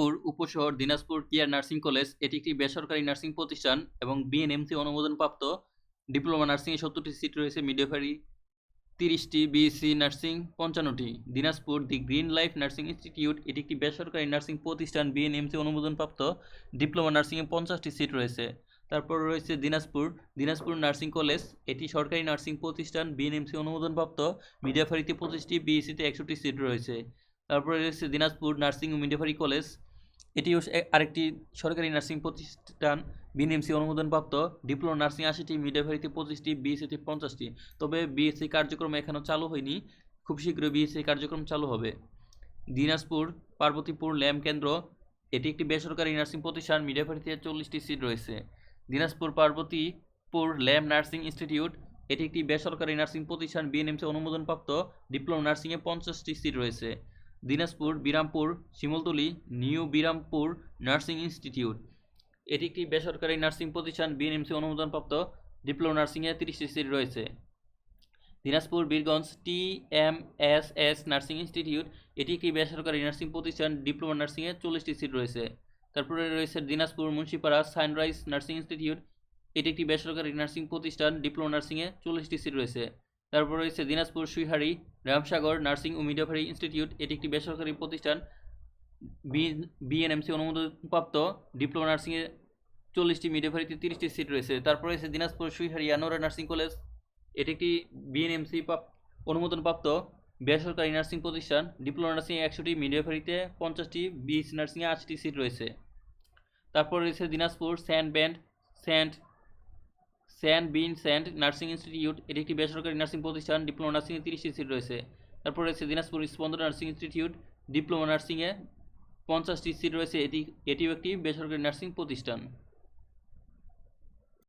দিনাজপুর উপশহর Dinajpur care nursing college, এটি একটি বেসরকারি নার্সিং প্রতিষ্ঠান এবং বিএনএমসি অনুমোদনপ্রাপ্ত ডিপ্লোমা নার্সিংয়ে সত্তরটি সিট রয়েছে মিডিয়াফারি তিরিশটি BSc nursing পঞ্চান্নটি। Dinajpur the green life nursing institute, এটি একটি বেসরকারি নার্সিং প্রতিষ্ঠান বিএনএমসি অনুমোদনপ্রাপ্ত ডিপ্লোমা নার্সিংয়ে পঞ্চাশটি সিট রয়েছে। তারপর রয়েছে দিনাজপুর। দিনাজপুর নার্সিং কলেজ, এটি সরকারি নার্সিং প্রতিষ্ঠান বিএনএমসি অনুমোদনপ্রাপ্ত মিডিয়াফারিতে পঁচিশটি বিএসসিতে একষট্টি সিট রয়েছে। তারপরে রয়েছে দিনাজপুর নার্সিং ও মিডিয়াফারি কলেজ এটিও আরেকটি সরকারি নার্সিং প্রতিষ্ঠান, বিএনএমসি অনুমোদনপ্রাপ্ত, ডিপ্লোমা নার্সিং আশিটি মিডিয়াফারিতে পঁচিশটি, বিএসসিতে পঞ্চাশটি। তবে বিএসসি কার্যক্রম এখনও চালু হয়নি। খুব শীঘ্রই বিএসসি কার্যক্রম চালু হবে। দিনাজপুর, পার্বতীপুর ল্যাম্প কেন্দ্র, এটি একটি বেসরকারি নার্সিং প্রতিষ্ঠান মিডিয়াফারিতে চল্লিশটি সিট রয়েছে। Dinajpur, Parbatipur lamp nursing institute, এটি একটি বেসরকারি নার্সিং প্রতিষ্ঠান, বিএনএমসি অনুমোদনপ্রাপ্ত, ডিপ্লোমা নার্সিংয়ে পঞ্চাশটি সিট রয়েছে। Dinajpur, Birampur, Shimultali, new Birampur nursing institute. এটি একটি বেসরকারি নার্সিং প্রতিষ্ঠান বিএনএমসি অনুমোদনপ্রাপ্ত, ডিপ্লোমা নার্সিংয়ে তিরিশটি সিট রয়েছে। Dinajpur, Birganj, T M S S nursing institute, এটি একটি বেসরকারি নার্সিং প্রতিষ্ঠান, ডিপ্লোমা নার্সিংয়ে চল্লিশটি সিট রয়েছে। তারপরে রয়েছে Dinajpur, Munshipara, sunrise nursing institute, এটি একটি বেসরকারি নার্সিং প্রতিষ্ঠান, ডিপ্লোমা নার্সিংয়ে চল্লিশটি সিট রয়েছে। তারপর রয়েছে দিনাজপুর, সুইহারি, রামসাগর, নার্সিং ও মিডিয়াফারি ইনস্টিটিউট। এটি একটি বেসরকারি প্রতিষ্ঠান। বিএনএমসি অনুমোদনপ্রাপ্ত। ডিপ্লোমা নার্সিংয়ে চল্লিশটি মিডিয়াফারিতে তিরিশটি সিট রয়েছে। তারপর রয়েছে দিনাজপুর, সুইহারি আনোরা নার্সিং কলেজ। এটি একটি বিএনএমসি অনুমোদনপ্রাপ্ত বেসরকারি নার্সিং প্রতিষ্ঠান। ডিপ্লোমা নার্সিংয়ে একশোটি মিডিয়াফারিতে পঞ্চাশটি বিএসসি নার্সিংয়ে আশিটি সিট রয়েছে। তারপর রয়েছে Dinajpur, sand band, sand sand bin sand nursing institute, এটি একটি বেসরকারি নার্সিং প্রতিষ্ঠান, ডিপ্লোমা নার্সিংয়ে তিরিশটি সিট রয়েছে। তারপর রয়েছে দিনাজপুর স্পন্দন নার্সিং ইনস্টিটিউট, ডিপ্লোমা নার্সিংয়ে পঞ্চাশটি সিট রয়েছে। এটি, এটিও একটি বেসরকারি নার্সিং প্রতিষ্ঠান।